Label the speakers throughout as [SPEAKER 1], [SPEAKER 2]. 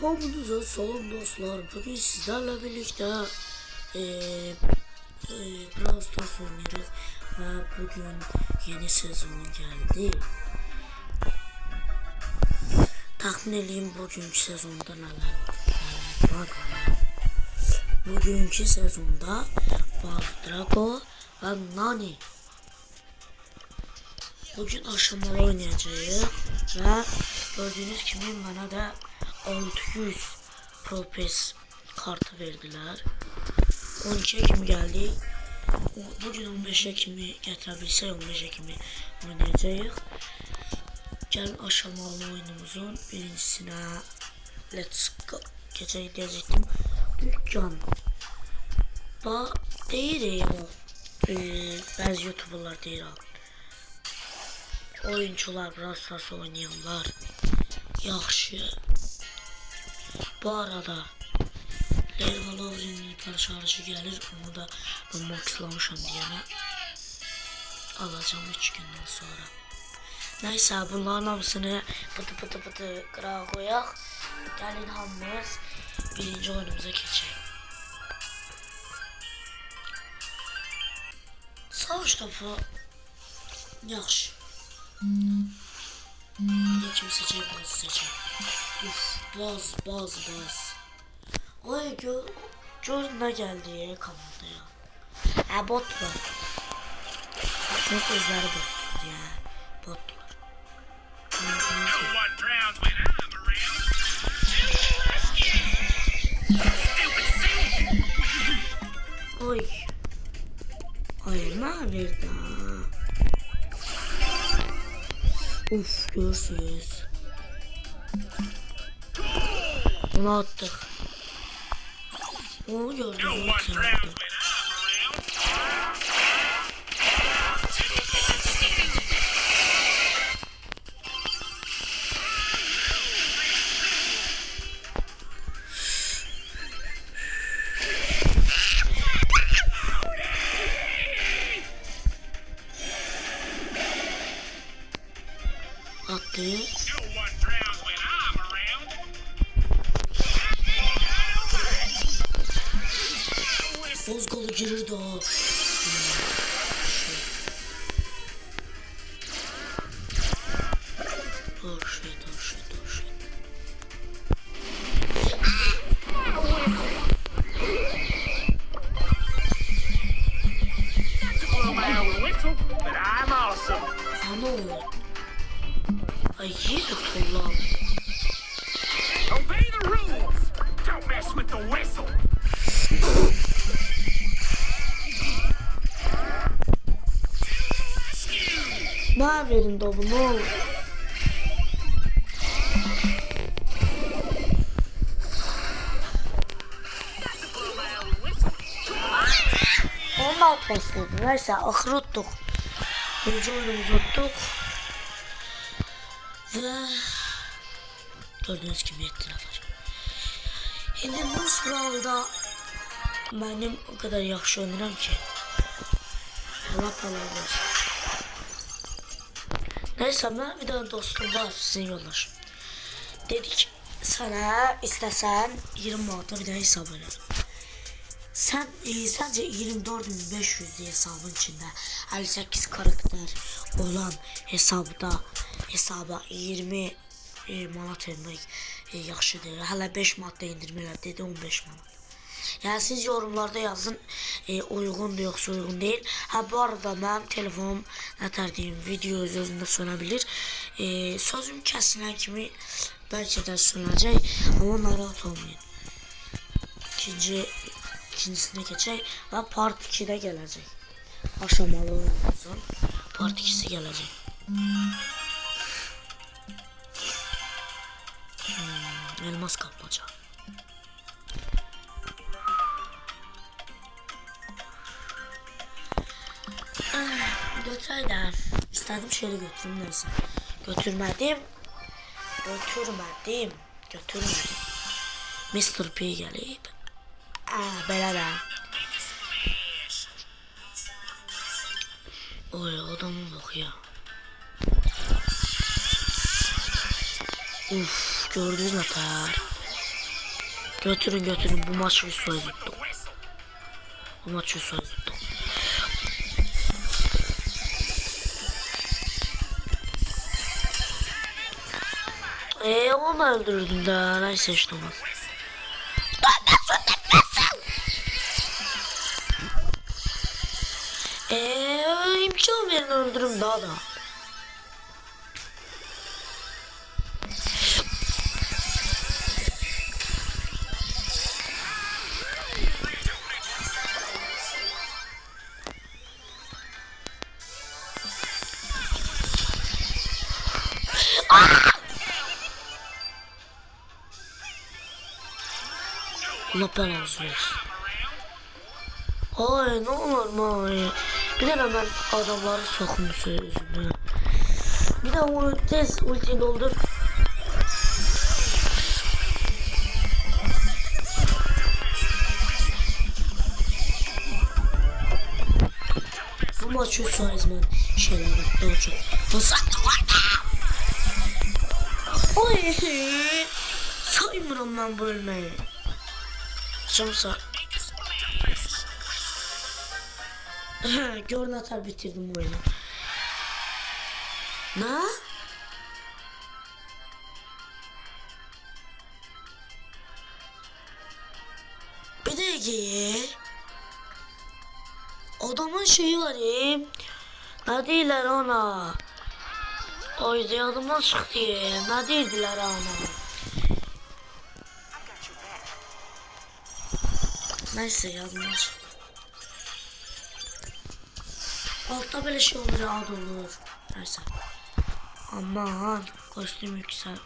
[SPEAKER 1] Hamınıza salam dostlar. Bugün sizlerle birlikte eee e, Brawl Stars oynuyoruz ve bugün yeni sezon geldi. Tahmin edeyim bugünkü sezonda neler var. Neler. Bugünkü sezonda Buzz Drago ve Nani. Bugün aşamalı oynayacağız ve gördüğünüz gibi bana da 600 Pro Pass kartı verdiler. 12 Ekim geldi. O- Bugün 15 Ekim'i getirebilsek 15 Ekim'i oynayacağız. Gelin aşamalı oyunumuzun birincisine Let's go. Gece diyecektim. Dükkan. Ba değil ya. Ee, bazı youtuberlar değil abi. Oyuncular Brawl Stars oynayanlar yaxşı. Bu arada Leyla Lovren'in şarjı gelir. Onu da ben maxlamışam diyene alacağım 3 gündən sonra. Neyse bunların hamısını pıtı pıtı pıtı qırağa qoyaq. Gəlin hamımız birinci oyunumuza keçək. Savaş topu yaxşı. Ne kim seçeyim bazı seçeyim. Uf baz baz baz. Ay gör, ne geldi ya kanalda ya. Ha bot var. Bu sözleri bot ya. Bot var.
[SPEAKER 2] No one drowns when I'm
[SPEAKER 1] Uf görsünüz. Bunu attık. Onu gördüm. Onu Ay yürü kullan.
[SPEAKER 2] Obey the rules. Don't mess with the whistle.
[SPEAKER 1] Ne haberin dobu ne olur? Onu istedim. Neyse ahır uttuk. Birinci oyunumuzu uttuk. Ve gördüğünüz gibi yetti nefer. Şimdi bu sıralda benim o kadar yaxşı oynayıram ki. Allah Allah Ben bir tane dostum var sizin yoldaş. Dedik sana istesen 20 manata bir tane hesap oynarım. Sen e, sadece 24.500 hesabın içinde 58 karakter olan hesabda hesaba 20 e, manat vermek e, yaxşı deyil. Hələ 5 manat da indirmirlər dedi 15 manat. Yəni siz yorumlarda yazın e, uyğundur yoxsa uyğun deyil. Ha bu arada mənim telefonum nətər deyim video öz özündə sönə bilir. E, sözüm kəsilən kimi bəlkə də sönəcək amma narahat olmayın. İkinci ikincisine geçecek ve part 2'de gelecek. Aşamalı oyunumuzun part 2'si gelecek. Hmm, elmas kapmaca. Ah, Götüreydim. İstedim şöyle götürüm neyse. Götürmedim. Götürmedim. Götürmedim. Mr. P gelip Aa, belə də. Oy, adamı bak ya. Uf, gördünüz mü par? Götürün götürün bu maç Yusuf'a
[SPEAKER 2] with
[SPEAKER 1] tuttum.
[SPEAKER 2] the whistle.
[SPEAKER 1] Bu maç Yusuf'a Eee onu öldürdüm de neyse işte olmaz. Eee imkan verin öldürüm daha da. Belanızı versin. Ay ne olur ay. Bir de hemen adamları sokun sözüne. Bir de onu tez ulti doldur. Bu maçı Suarez'den şeylerden daha çok. Nasıl Oy. Saymıyorum ben bu ölmeyi. Şamsa. Görün atar bitirdim oyunu. Ne? Bir de Ege'ye. Adamın şeyi var ya. Ne diyorlar ona? Oy ziyadımdan çıktı. Ne dediler ona? Neyse yazmış. Altta böyle şey olur ad olur. Neyse. Aman kostüm yüksel.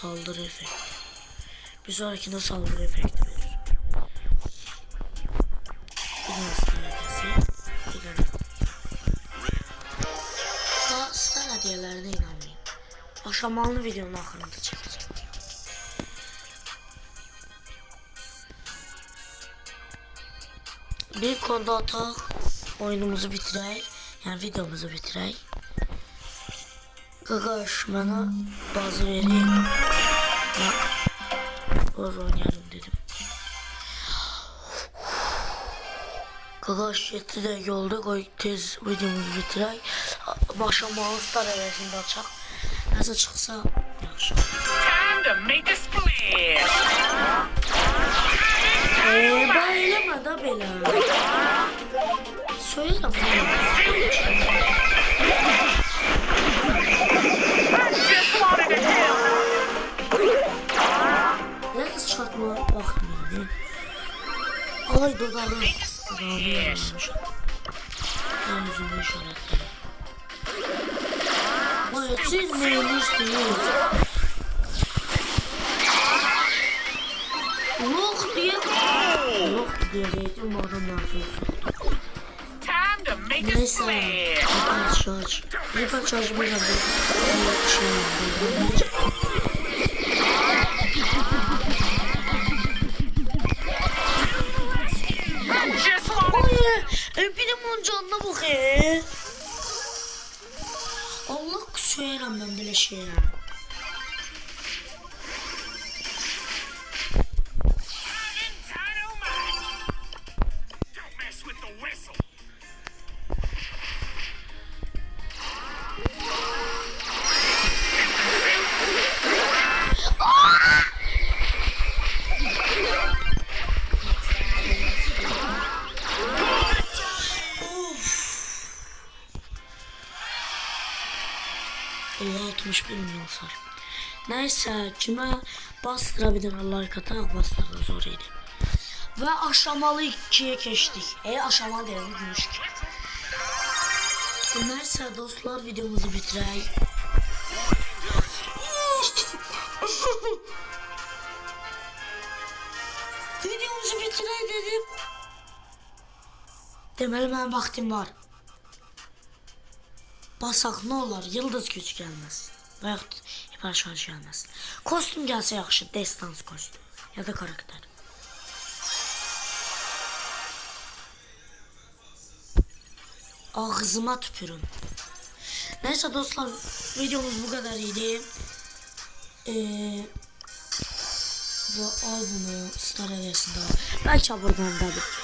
[SPEAKER 1] Saldırı efekti. Bir sonrakinde saldırı efekti verir. Bir. Daha star hediyelerine inanmayın. Aşamalı videonun ahırında çekeceğim. Bir konuda atak oyunumuzu bitirək, yəni videomuzu bitirək. Qaqaş mənə bazı vereyim. Boz oynayalım dedim. Qaqaş 7 dəqiqə oldu, qoy tez videomuzu bitirək. Maşamalı star əvəzində açaq. Nəsə çıxsa yaxşı.
[SPEAKER 2] Time to make a splash.
[SPEAKER 1] Eee, bayılma da
[SPEAKER 2] wanted to tell.
[SPEAKER 1] Ne kız çarpma bakmıyor. Ay dodağı. Dodağı yanmış. Yüzümü işaretleri. Ay siz mühendisiniz. Yok diyecektim bu adamdan sonra.
[SPEAKER 2] Time to make a
[SPEAKER 1] Neyse. Hiper şarj. Hiper şarjı böyle bir şey. E, benim onun canına bak ya. Allah kusuyarım ben böyle şeye.
[SPEAKER 2] dynamite.
[SPEAKER 1] 61 milyon sar. Neyse kime bastırabilir Allah kata bastırdı zor idi. Ve aşamalı ikiye geçtik. E aşamalı değil gümüş ki. Neyse dostlar videomuzu bitireyim. videomuzu bitireyim dedim. Deməli mənim vaxtım var. Basaq nə olar? Yıldız güc gəlməz. Və yaxud hiper şarj gəlməz. Kostyum gəlsə yaxşı, destans kostyum ya da karakter. Ağzıma tüpürün. Neyse dostlar videomuz bu kadar idi. Ee, bu al bunu Star al. Belki buradan da.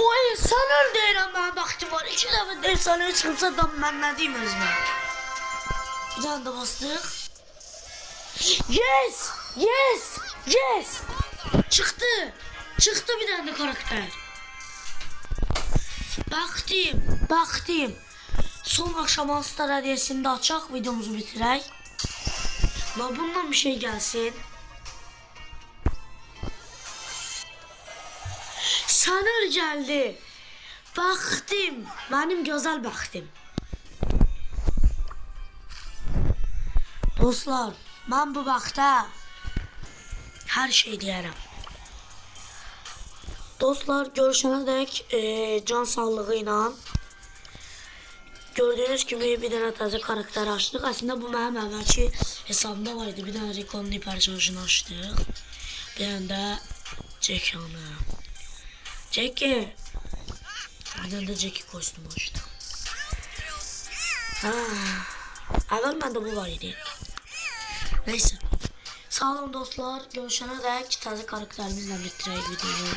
[SPEAKER 1] O insan öldüğüne ben baktım var. İki defa de sana çıkılsa da ben ne diyeyim özüme. Bir tane de bastık. Yes! Yes! Yes! Çıktı. Çıktı bir tane karakter. Baktım. Baktım. Son akşam Star Hediyesi'nde açak videomuzu bitirək. La bundan bir şey gelsin. Sanır geldi. Baktım. Benim güzel baktım. Dostlar, ben bu vaxta her şey deyərəm. Dostlar, görüşənə dək e, can sağlığı ilə Gördüğünüz gibi bir tane taze karakter açtık. Aslında bu benim evvelki hesabımda vardı. Bir tane Recon'un personajını açtık. Bir tane de Jack'ını. Jackie. Tane de Jackie kostümü açtık. Ha. Evvel bende bu var idi. Neyse. Sağ olun dostlar. Görüşene dek taze karakterimizle bitireyim videoyu.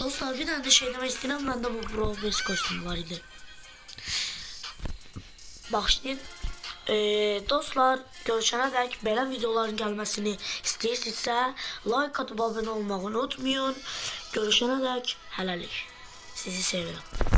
[SPEAKER 1] Dostlar bir tane de şey demek istedim. Bende bu Brawl Pass kostümü var idi. Başlayın. Ee, dostlar görüşene dek belə videoların gəlməsini istəyirsinizsə like atıp abone olmağı unutmayın. Görüşene dek hələlik. Sizi seviyorum.